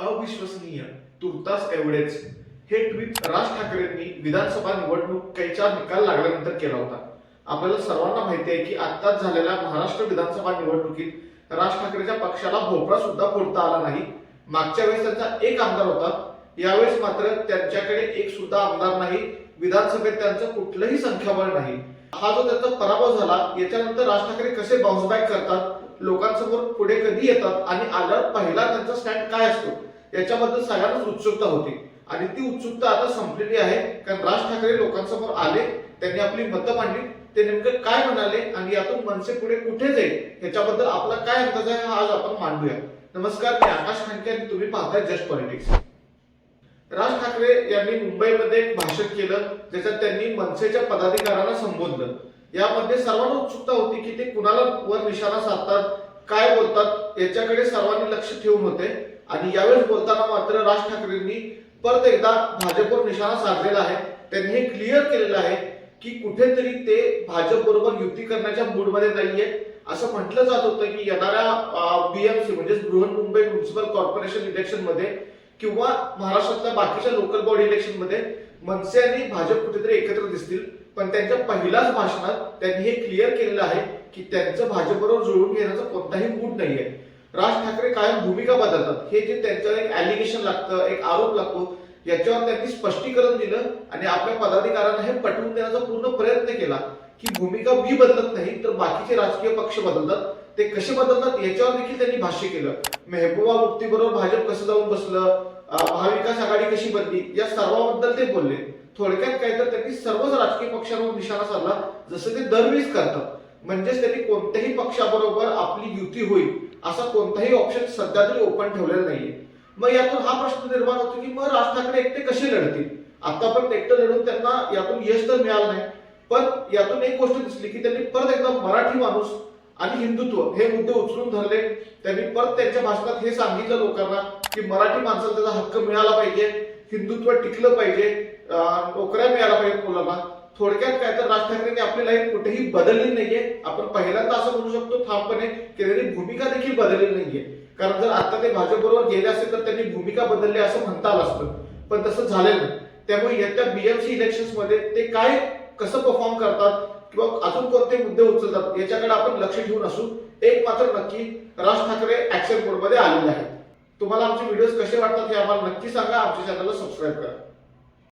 अविश्वसनीय तुर्तास एवढेच. हे ट्विट राज ठाकरेंनी विधानसभा निवडणुकीच्या निकाल लागल्यानंतर केला होता. आपल्याला सर्वांना माहिती आहे की आत्ताच झालेल्या महाराष्ट्र विधानसभा निवडणुकीत राज ठाकरेच्या पक्षाला भोपळा सुद्धा फोडता आला नाही. मागच्या वेळेस त्यांचा एक आमदार होता. यावेळेस मात्र त्यांच्याकडे एक सुद्धा आमदार नाही. विधानसभेत त्यांचं कुठलंही संख्याबळ नाही. हा जो त्यांचा पराभव झाला याच्यानंतर राज ठाकरे कसे बाउन्स बॅक करतात? लोकांसमोर पुढे कधी येतात? आणि आल्यावर पहिला त्यांचा स्टँड काय असतो? याच्याबद्दल सगळ्यांनाच उत्सुकता होती. आणि ती उत्सुकता आता संपलेली आहे कारण राज ठाकरे लोकांसमोर आले त्यांनी आपली मतं मांडली ते नेमकं काय म्हणाले आणि यातून मनसे पुढे कुठे जाईल याच्याबद्दल आपला काय अंदाज आहे हा आज आपण मांडूया. नमस्कार मी आकाश खानके आणि तुम्ही पाहताय जस्ट पॉलिटिक्स. राज ठाकरे यांनी मुंबईमध्ये एक भाषण केलं ज्याच्यात त्यांनी मनसेच्या पदाधिकाऱ्यांना संबोधलं. यामध्ये सर्वांना उत्सुकता होती की ते कुणाला वर निशाणा साधतात काय बोलतात याच्याकडे सर्वांनी लक्ष ठेवून होते. आणि यावेळेस बोलताना मात्र राज ठाकरेंनी परत एकदा भाजपवर निशाणा साधलेला आहे. त्यांनी हे क्लिअर केलेलं आहे की कुठेतरी ते भाजप बरोबर युती करण्याच्या मूडमध्ये नाहीये. असं म्हटलं जात होतं की येणाऱ्या बीएमसी म्हणजे बृहन्मुंबई म्युन्सिपल कॉर्पोरेशन इलेक्शनमध्ये किंवा महाराष्ट्रातल्या बाकीच्या लोकल बॉडी इलेक्शनमध्ये मनसे आणि भाजप कुठेतरी एकत्र दिसतील. पण त्यांच्या पहिल्याच भाषणात त्यांनी हे क्लिअर केलेलं आहे की त्यांचं भाजपबरोबर जुळवून घेण्याचा कोणताही मूड नाहीये. राज ठाकरे कायम भूमिका बदलतात. हे जे त्यांच्यावर एक ऍलिगेशन लागतं एक आरोप लागतो याच्यावर त्यांनी स्पष्टीकरण दिलं आणि आपल्या पदाधिकाऱ्यांना हे पटवून देण्याचा पूर्ण प्रयत्न केला की भूमिका मी बदलत नाही तर बाकीचे राजकीय पक्ष बदलतात. ते कसे बदलतात याच्यावर देखील त्यांनी भाष्य केलं. मेहबूबा मुफ्ती बरोबर भाजप कसं जाऊन बसलं? महाविकास आघाडी कशी बनली? या सर्वाबद्दल ते बोलले. थोडक्यात काय तर त्यांनी सर्वच राजकीय पक्षांवर निशाणा साधला जसं ते दरवेळीच करतात. म्हणजेच त्यांनी कोणत्याही पक्षाबरोबर आपली युती होईल असा कोणताही ऑप्शन सध्या तरी ओपन ठेवलेला नाहीये. मग यातून हा प्रश्न निर्माण होतो की मग राज ठाकरे एकटे कसे लढतील? आता पण एकटं लढून त्यांना यातून यश तर मिळालं नाही. पण यातून एक गोष्ट दिसली की त्यांनी परत एकदा मराठी माणूस आणि हिंदुत्व हे मुद्दे उचलून धरले. त्यांनी परत त्यांच्या भाषणात हे सांगितलं लोकांना की मराठी माणसाला त्याचा हक्क मिळाला पाहिजे हिंदुत्व टिकलं पाहिजे नोकऱ्या मिळाल्या पाहिजेत मुलांना. थोडक्यात काय तर राज ठाकरेंनी आपली लाईफ कुठेही बदलली नाहीये. आपण पहिल्यांदा असं म्हणू शकतो ठामपणे की त्यांनी भूमिका देखील बदलली नाहीये. कारण जर आता ते भाजपबरोबर गेले असेल तर त्यांनी भूमिका बदलली असं म्हणता आलं असतं. पण तसं झालेलं नाही. त्यामुळे येत्या बीएमसी इलेक्शनमध्ये ते काय कसं परफॉर्म करतात किंवा अजून कोणते मुद्दे उचलतात याच्याकडे आपण लक्ष ठेवून असू. एक मात्र नक्की राज ठाकरे ऍक्शन मोडमध्ये आलेले आहेत. तुम्हाला आमचे व्हिडिओज कसे वाटतात हे आम्हाला नक्की सांगा. आमच्या चॅनलला सबस्क्राईब करा.